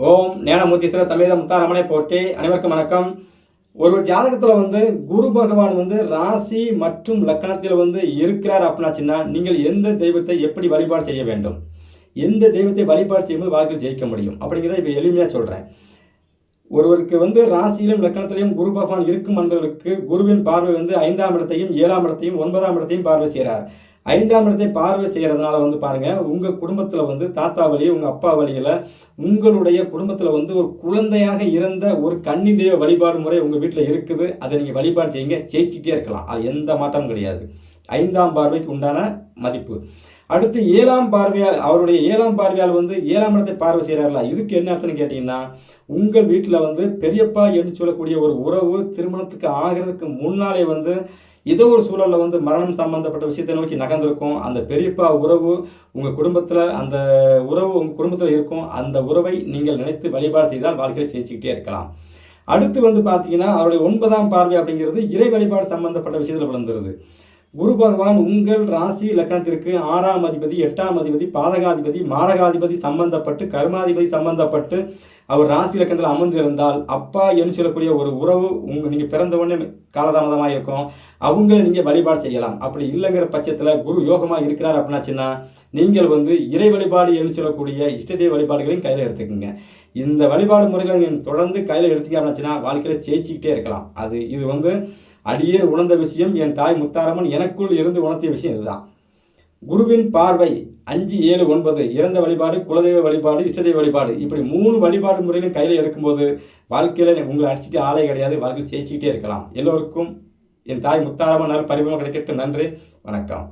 ஓம் ஞானமூர்த்தீஸ்வர சமேத முத்தாரமனை போற்றி அனைவருக்கும் வணக்கம். ஒரு ஜாதகத்தில் வந்து குரு பகவான் வந்து ராசி மற்றும் லக்கணத்தில் வந்து இருக்கிறார் அப்படின்னாச்சுன்னா நீங்கள் எந்த தெய்வத்தை எப்படி வழிபாடு செய்ய வேண்டும்? எந்த தெய்வத்தை வழிபாடு செய்யும்போது வாழ்க்கையில் ஜெயிக்க முடியும்? அப்படிங்கிறத இப்போ எளிமையாக சொல்கிறேன் ஒருவருக்கு வந்து ராசியிலும் லக்கணத்திலையும் குரு பகவான் இருக்கும் அன்பர்களுக்கு குருவின் பார்வை வந்து ஐந்தாம் இடத்தையும் ஏழாம் இடத்தையும் ஒன்பதாம் இடத்தையும் பார்வை செய்கிறார். ஐந்தாம் இடத்தை பார்வை செய்கிறதுனால வந்து பாருங்க உங்கள் குடும்பத்தில் வந்து தாத்தா வழி உங்கள் அப்பா வழியில் உங்களுடைய குடும்பத்தில் வந்து ஒரு குழந்தையாக இருந்த ஒரு கன்னி தெய்வ வழிபாடு முறை உங்கள் வீட்டில் இருக்குது. அதை நீங்கள் வழிபாடு செய்யுங்க ஜெயிச்சுக்கிட்டே இருக்கலாம். அது எந்த மாற்றமும் கிடையாது. ஐந்தாம் பார்வைக்கு உண்டான மதிப்பு. அடுத்து ஏழாம் பார்வையால் அவருடைய ஏழாம் பார்வையால் வந்து ஏழாம் இடத்தை பார்வை செய்கிறார்களா இதுக்கு என்ன அர்த்தம்னு கேட்டிங்கன்னா உங்கள் வீட்டில் வந்து பெரியப்பா என்று சொல்லக்கூடிய ஒரு உறவு திருமணத்துக்கு ஆகிறதுக்கு முன்னாலே வந்து ஏதோ ஒரு சூழலில் வந்து மரணம் சம்பந்தப்பட்ட விஷயத்தை நோக்கி நகர்ந்திருக்கும். அந்த பெரியப்பா உறவு உங்கள் குடும்பத்தில் அந்த உறவு உங்கள் குடும்பத்தில் இருக்கும். அந்த உறவை நீங்கள் நினைத்து வழிபாடு செய்தால் வாழ்க்கையில் ஜெயிச்சுக்கிட்டே இருக்கலாம். அடுத்து வந்து பார்த்தீங்கன்னா அவருடைய ஒன்பதாம் பார்வை அப்படிங்கிறது இறை வழிபாடு சம்பந்தப்பட்ட விஷயத்தில் விழுந்துருது. குரு பகவான் உங்கள் ராசி லக்கணத்திற்கு ஆறாம் அதிபதி எட்டாம் அதிபதி பாதகாதிபதி மாரகாதிபதி சம்பந்தப்பட்டு கர்மாதிபதி சம்பந்தப்பட்டு அவர் ராசி லக்கணத்தில் அமர்ந்திருந்தால் அப்பா என்று சொல்லக்கூடிய ஒரு உறவு உங்கள் நீங்கள் பிறந்த உடனே காலதாமதமாக இருக்கும். அவங்கள நீங்கள் வழிபாடு செய்யலாம். அப்படி இல்லைங்கிற பட்சத்தில் குரு யோகமாக இருக்கிறார் அப்படின்னாச்சுன்னா நீங்கள் வந்து இறை வழிபாடு என்று சொல்லக்கூடிய இஷ்டதெய்வ வழிபாடுகளையும் கையில் எடுத்துக்கோங்க. இந்த வழிபாடு முறைகளை நீங்கள் தொடர்ந்து கையில் எடுத்தீங்க அப்படின்னாச்சுன்னா வாழ்க்கையில் ஜெயிச்சிக்கிட்டே இருக்கலாம். அது இது வந்து அடியே உணர்ந்த விஷயம் என் தாய் முத்தாரம்மன் எனக்குள் இருந்து உணர்த்திய விஷயம் இதுதான். குருவின் பார்வை அஞ்சு ஏழு ஒன்பது இறந்த வழிபாடு குலதெய்வ வழிபாடு இஷ்டதெய்வ வழிபாடு. இப்படி மூணு வழிபாடு முறையிலும் கையில் எடுக்கும்போது வாழ்க்கையில் உங்களை அடிச்சுட்டு ஆளே கிடையாது வாழ்க்கையில் ஜெயிச்சுக்கிட்டே இருக்கலாம். எல்லோருக்கும் என் தாய் முத்தாரம்மன் பரிபூர்ணம் கிடைக்கட்டும். நன்றி வணக்கம்.